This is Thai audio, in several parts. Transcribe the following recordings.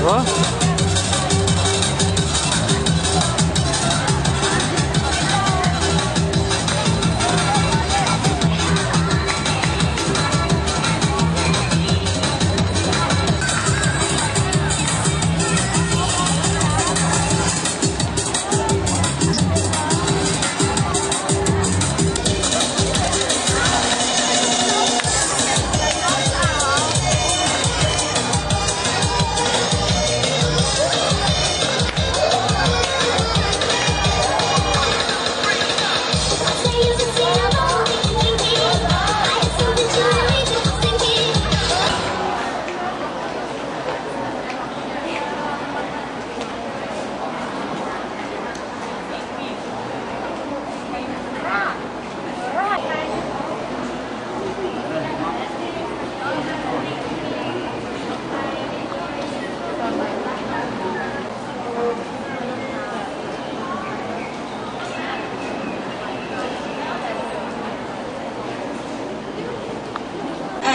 โ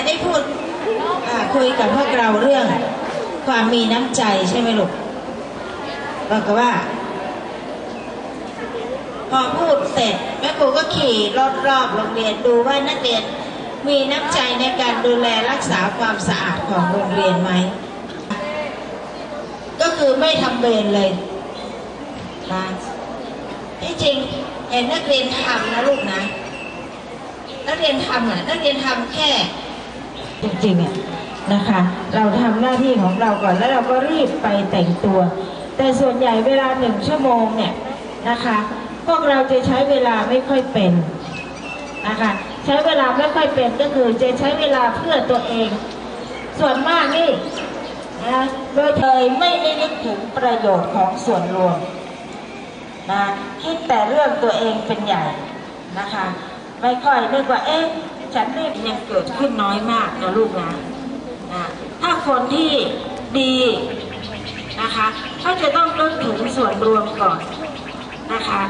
ได้พูดคุยกับพวกเราเรื่องความมีน้ำใจใช่ไหมลูกบอกกับว่า พอพูดเสร็จแม่ครูก็ขี่รถรอบโรงเรียนดูว่านักเรียนมีน้ำใจในการดูแลรักษาความสะอาดของโรงเรียนไหม ก็คือไม่ทำเวรเลยนะที่จริงเห็นนักเรียนทำนะลูกนะ นักเรียนทำอะนักเรียนทำแค่ จริงๆอะนะคะ เราทำหน้าที่ของเราก่อนแล้วเราก็รีบไปแต่งตัว แต่ส่วนใหญ่เวลาหนึ่งชั่วโมงเนี่ยนะคะพวกเราจะใช้เวลาไม่ค่อยเป็นนะคะใช้เวลาไม่ค่อยเป็นก็คือจะใช้เวลาเพื่อตัวเอง ส่วนมากนี่นะโดยเคยไม่ได้นึกถึงประโยชน์ของส่วนรวมนะคิดแต่เรื่องตัวเองเป็นใหญ่นะคะ ไม่ค่อยนึกว่าเอ๊ะ ฉันนี่ยังเกิดขึ้นน้อยมากนะลูกนะนะถ้าคนที่ดีนะคะเขาจะต้องนึกถึงส่วนรวมก่อนนะคะ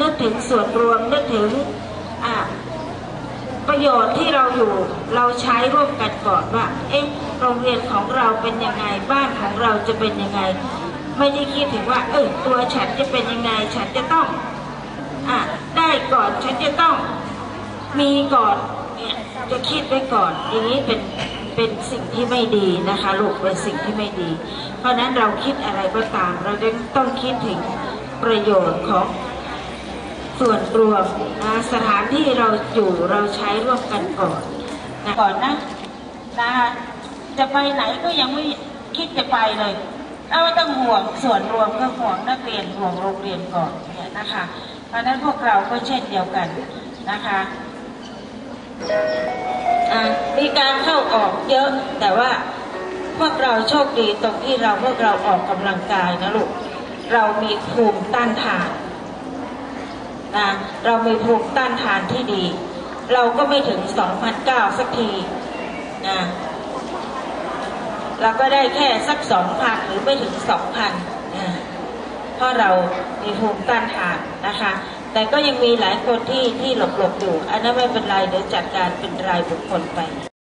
นึกถึงส่วนรวมนึกถึงประโยชน์ที่เราอยู่เราใช้ร่วมกันก่อนว่าเอ๊ะโรงเรียนของเราเป็นยังไงบ้านของเราจะเป็นยังไง ไม่ได้คิดถึงว่า เออตัวฉันจะเป็นยังไง ฉันจะต้องอได้ก่อนฉันจะต้องมีก่อน จะคิดไว้ก่อนอย่างนี้เป็นเป็นสิ่งที่ไม่ดีนะคะลูกเป็นสิ่งที่ไม่ดี เพราะฉะนั้นเราคิดอะไรก็ตาม เราต้องคิดถึงประโยชน์ของส่วนรวมนะสถานที่เราอยู่เราใช้ร่วมกันก่อนนะก่อนนะนะคะจะไปไหนก็ยังไม่คิดจะไปเลยเราไม่ต้องห่วงส่วนรวมก็ห่วงนักเรียนห่วงโรงเรียนก่อนเนี่ยนะคะ เพราะนั้นพวกเราก็เช่นเดียวกันนะคะ มีการเข้าออกเยอะ แต่ว่าพวกเราโชคดีตรงที่เราพวกเราออกกำลังกายนะลูก เรามีภูมิต้านทานนะเรามีภูมิต้านทานที่ดี เราก็ไม่ถึง 2,009 สักทีนะเราก็ได้แค่สัก 2,000 หรือไม่ถึง 2,000น เพราะเรามีภูมิต้านทานนะคะ แต่ก็ยังมีหลายคนที่ที่หลบหลบอยู่ อันนั้นไม่เป็นไรเดี๋ยวจัดการเป็นรายบุคคลไป